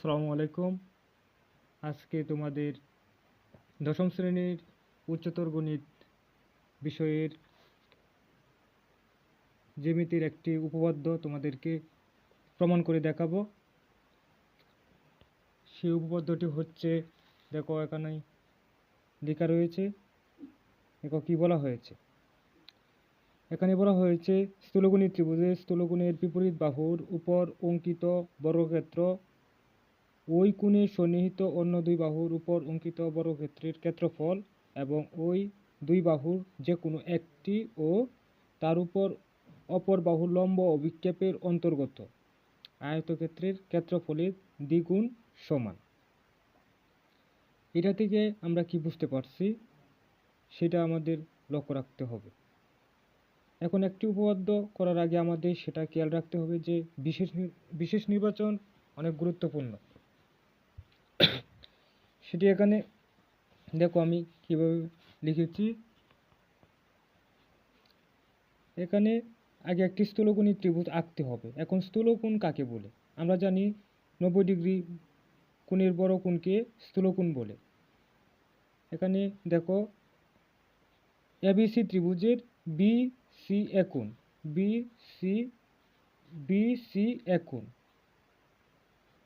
আসসালামু আলাইকুম। আজকে তোমাদের দশম শ্রেণির উচ্চতর গণিত বিষয়ের জ্যামিতির একটি উপপাদ্য তোমাদেরকে প্রমাণ করে দেখাবো। সেই উপপাদ্যটি হচ্ছে, দেখো এখানে লেখা রয়েছে, দেখো কি বলা হয়েছে। এখানে বলা হয়েছে স্থূলগুণী ত্রিভুজের স্থূলগুণের বিপরীত বাহুর উপর অঙ্কিত বর্গক্ষেত্র ওই কোণে সন্নিহিত অন্য দুই বাহুর উপর অঙ্কিত বর্গক্ষেত্রের ক্ষেত্রফল এবং ওই দুই বাহুর যে কোনো একটি ও তার উপর অপর বাহুর লম্ব অভিক্ষেপের অন্তর্গত। আয়তক্ষেত্রের ক্ষেত্রফলের দ্বিগুণ সমান। এটা থেকে আমরা কি বুঝতে পারছি? সেটা আমাদের লক্ষ্য রাখতে হবে। এখন একটি উপপাদ্য করার আগে আমাদের সেটা খেয়াল রাখতে হবে যে বিশেষ বিশেষ নির্বাচন অনেক গুরুত্বপূর্ণ। সেটি এখানে দেখো আমি কীভাবে লিখেছি। এখানে আগে একটি স্থূলকোণী ত্রিভুজ আঁকতে হবে। এখন স্থূলকোণ কাকে বলে? আমরা জানি নব্বই ডিগ্রি কোণের বড় কোণকে স্থূলকোণ বলে। এখানে দেখো এবিসি ত্রিভুজের বি সি একোণ। বি সি বি সি একোণ।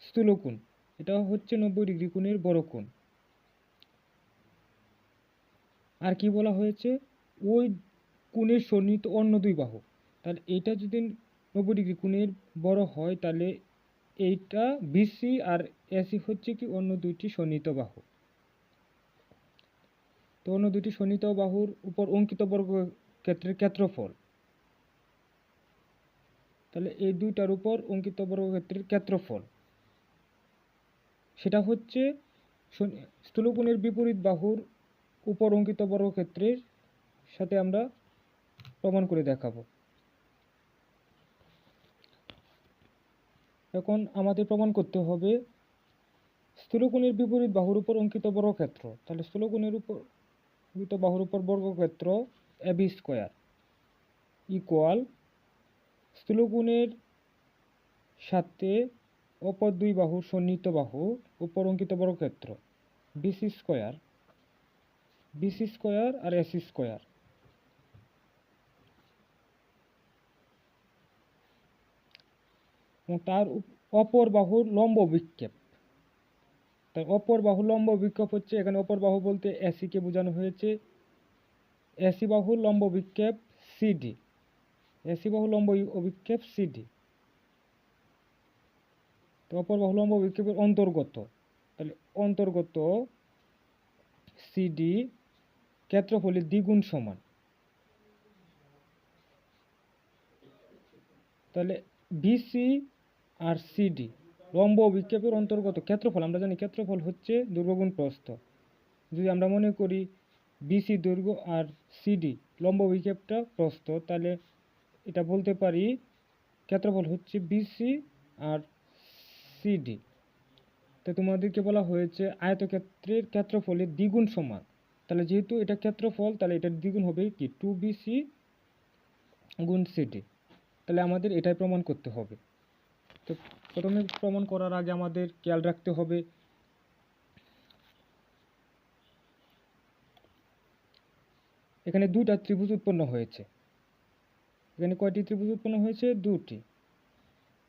স্থূলকোণ। এটা হচ্ছে নব্বই ডিগ্রি কোণের বড় কোণ। আর কি বলা হয়েছে? ওই কোণের সন্নিহিত অন্য দুই বাহু। তাহলে এইটা যদি নব্বই ডিগ্রি কোণের বড় হয়, তাহলে এইটা বিসি আর এসি হচ্ছে কি অন্য দুইটি সন্নিহিত বাহু। তো অন্য দুইটি সন্নিহিত বাহুর উপর অঙ্কিত বর্গ ক্ষেত্রের ক্ষেত্রফল। তাহলে এই দুইটার উপর অঙ্কিত বর্গক্ষেত্রের ক্ষেত্রফল। সেটা হচ্ছে স্থূলকোণের বিপরীত বাহুর উপর অঙ্কিত বর্গক্ষেত্রের সাথে আমরা প্রমাণ করে দেখাবো। এখন আমাদের প্রমাণ করতে হবে স্থূলকোণের বিপরীত বাহুর উপর অঙ্কিত বর্গক্ষেত্র তাহলে স্থূলকোণের উপর অঙ্কিত বাহুর উপর বর্গক্ষেত্র এবি স্কোয়ার ইকুয়াল স্থূলকোণের সাথে অপর দুই বাহু সন্নিহিত বাহু উপর অঙ্কিত বর্গক্ষেত্র বিসি স্কোয়ার বিসি স্কোয়ার আর এসি স্কোয়ার তার অপর বাহুর লম্ব বিক্ষেপ। তার অপর বাহু লম্ব বিক্ষেপ হচ্ছে, এখানে অপর বাহু বলতে এসি কে বোঝানো হয়েছে। এসি বাহু লম্ব বিক্ষেপ সিডি এসি বাহু লম্ব অভিক্ষেপ সিডি তো অপর বাহু লম্ব বিক্ষেপের অন্তর্গত। তাহলে অন্তর্গত সিডি ক্ষেত্রফলের দ্বিগুণ সমান। তাহলে বিসি আর সিডি লম্ব বিক্ষেপের অন্তর্গত ক্ষেত্রফল, আমরা জানি ক্ষেত্রফল হচ্ছে দুর্গগুণ প্রস্থ। যদি আমরা মনে করি বিসি দৈর্ঘ্য আর সিডি লম্ব বিক্ষেপটা প্রস্থ, তাহলে এটা বলতে পারি ক্ষেত্রফল হচ্ছে বিসি আর সিডি তো তোমাদেরকে বলা হয়েছে আয়তক্ষেত্রের ক্ষেত্রফলের দ্বিগুণ সমান। তাহলে যেহেতু এটা ক্ষেত্রফল, তাহলে এটার দ্বিগুণ হবে কি? টু বিসি গুণ সিডি তাহলে আমাদের এটাই প্রমাণ করতে হবে। তো প্রথমে প্রমাণ করার আগে আমাদের খেয়াল রাখতে হবে। এখানে দুইটা ত্রিভুজ উৎপন্ন হয়েছে। এখানে কয়টি ত্রিভুজ উৎপন্ন হয়েছে? দুটি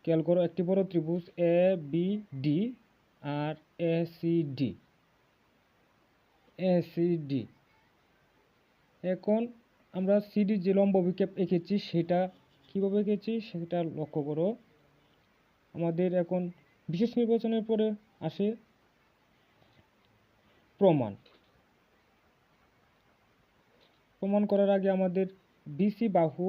খেয়াল করো, একটি বড় ত্রিভুজ A B D R A C D A C D এখন আমরা সিডি যে লম্ব বিক্ষেপ এঁকেছি, সেটা কীভাবে এঁকেছি, সেটা লক্ষ্য করো। আমাদের এখন বিশেষ নির্বাচনের পরে আসে প্রমাণ। প্রমাণ করার আগে আমাদের বিসি বাহু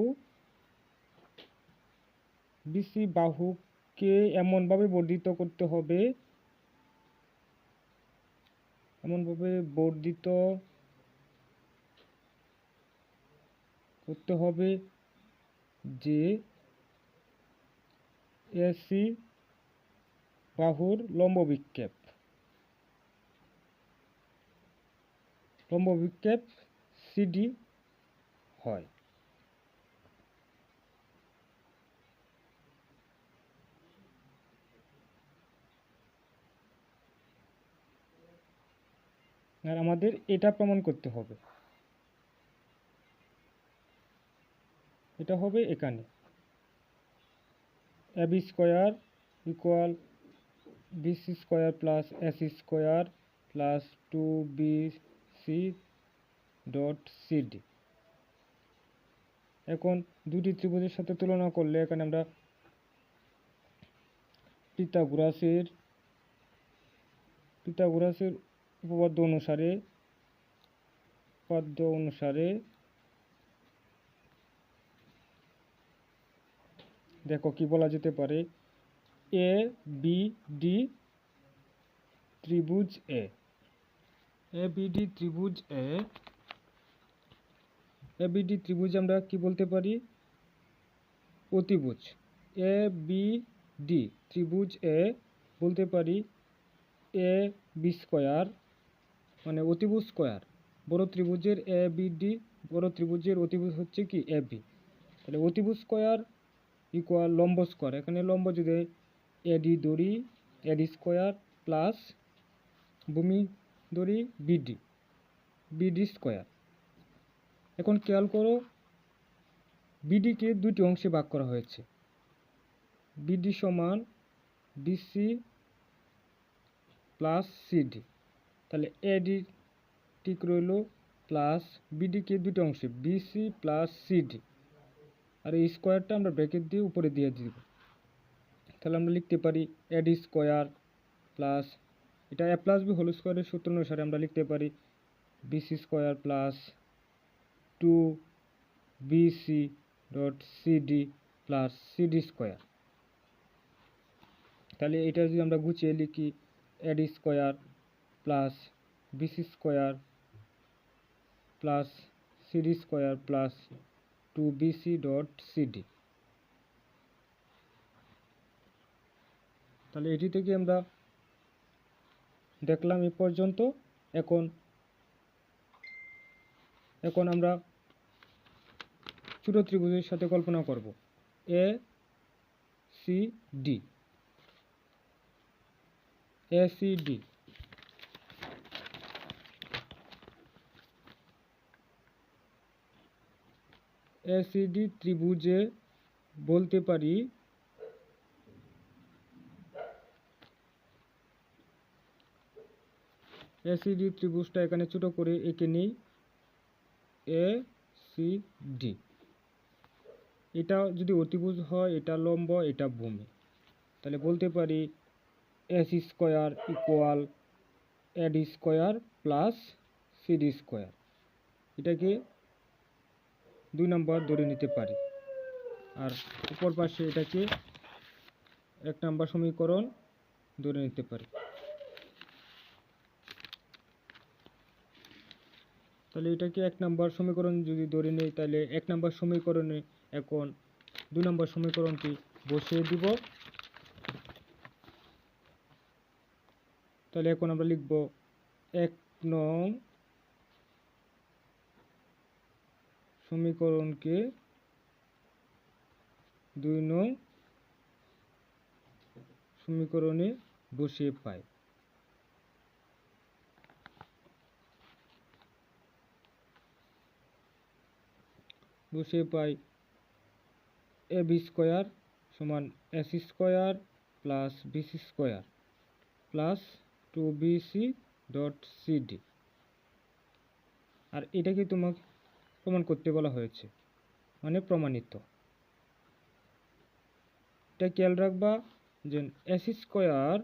বিসি বাহুকে এমনভাবে বর্ধিত করতে হবে, এমনভাবে বর্ধিত করতে হবে যে এসি বাহুর লম্ব বিক্ষেপ লম্ব বিক্ষেপ সিডি হয়। আর আমাদের এটা প্রমাণ করতে হবে। এটা হবে এখানে। A B square equal BC square plus S square plus two B C dot CD এখন দুটি ত্রিভুজের সাথে তুলনা করলে এখানে আমরা পিতাগোরাসের পিতাগোরাসের উপপাদ্য অনুসারে উপপাদ্য অনুসারে, দেখো কি বলা যেতে পারে? এ বি ডি ত্রিভুজ এ এ বি ডি ত্রিভুজ এ এ বি ডি ত্রিভুজ আমরা কি বলতে পারি? অতিভুজ। এ বি ডি ত্রিভুজ এ বলতে পারি এ বি স্কোয়ার মানে অতিভুজ স্কোয়ার। বড় ত্রিভুজের এ বি ডি বড় ত্রিভুজের অতিভুজ হচ্ছে কি? এ বি তাহলে অতিভুজ স্কোয়ার ইকুয়াল লম্ব স্কোয়ার। এখানে লম্ব যদি এডি দড়ি এডি স্কোয়ার প্লাস ভূমি দড়ি বিডি বিডি স্কোয়ার। এখন খেয়াল করো বিডিকে দুটি অংশে ভাগ করা হয়েছে। বিডি সমান বিসি প্লাস সিডি তাহলে এডি ঠিক রইল প্লাস বিডিকে দুটো অংশে বিসি প্লাস সিডি আর এই স্কোয়ারটা আমরা ব্র্যাকেট দিয়ে উপরে দিয়ে দিব। তাহলে আমরা লিখতে পারি এডি স্কোয়ার প্লাস এটা এ প্লাস বি হোল স্কোয়ারের সূত্র অনুসারে আমরা লিখতে পারি BC square plus two BC dot CD plus CD square তাহলে এটা যদি আমরা গুছিয়ে লিখি AD square plus BC square plus CD square plus two BC dot CD. তাহলে এটি থেকে আমরা দেখলাম এ পর্যন্ত। এখন এখন আমরা ছোট ত্রিভুজের সাথে কল্পনা করব। A, C, D. A, C, D. ACD ত্রিভুজে বলতে পারি। এসিডি ত্রিভুজটা এখানে ছোট করে এঁকে নিই। এ সি ডি এটা যদি অতিভুজ হয়, এটা লম্ব, এটা ভূমি। তাহলে বলতে পারি S square equal AD square plus CD square. এটাকে দুই নম্বর ধরে নিতে পারি। আর উপর পাশে এটাকে এক নম্বর সমীকরণ ধরে নিতে পারি। তাহলে এটাকে এক নম্বর সমীকরণ যদি ধরে নিই, তাহলে এক নম্বর সমীকরণে এখন দুই নম্বর সমীকরণটি বসিয়ে দিব। তাহলে এখন আমরা লিখব এক নং সমীকরণকে দুই নং সমীকরণে বসিয়ে পাই বসিয়ে পাই এ বি স্কোয়ার সমান S square plus BC square plus two BC dot CD আর এটাকে তোমাকে প্রমাণ করতে বলা হয়েছে মানে প্রমাণিত। এটা খেয়াল রাখবা যে এস স্কোয়ার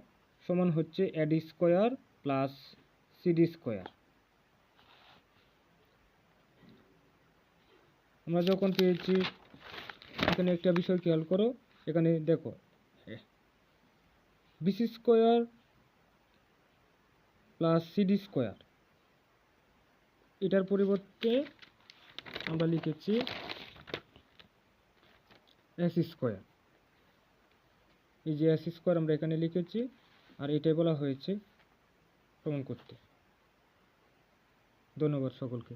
সমান হচ্ছে AD square plus CD square আমরা যখন পেয়েছি, এখানে একটা বিষয় খেয়াল করো, এখানে দেখো BC square plus CD square এটার পরিবর্তে আমরা লিখেছি এস স্কোয়ার এই যে এস স্কোয়ার আমরা এখানে লিখেছি, আর এটাই বলা হয়েছে প্রমাণ করতে। ধন্যবাদ সকলকে।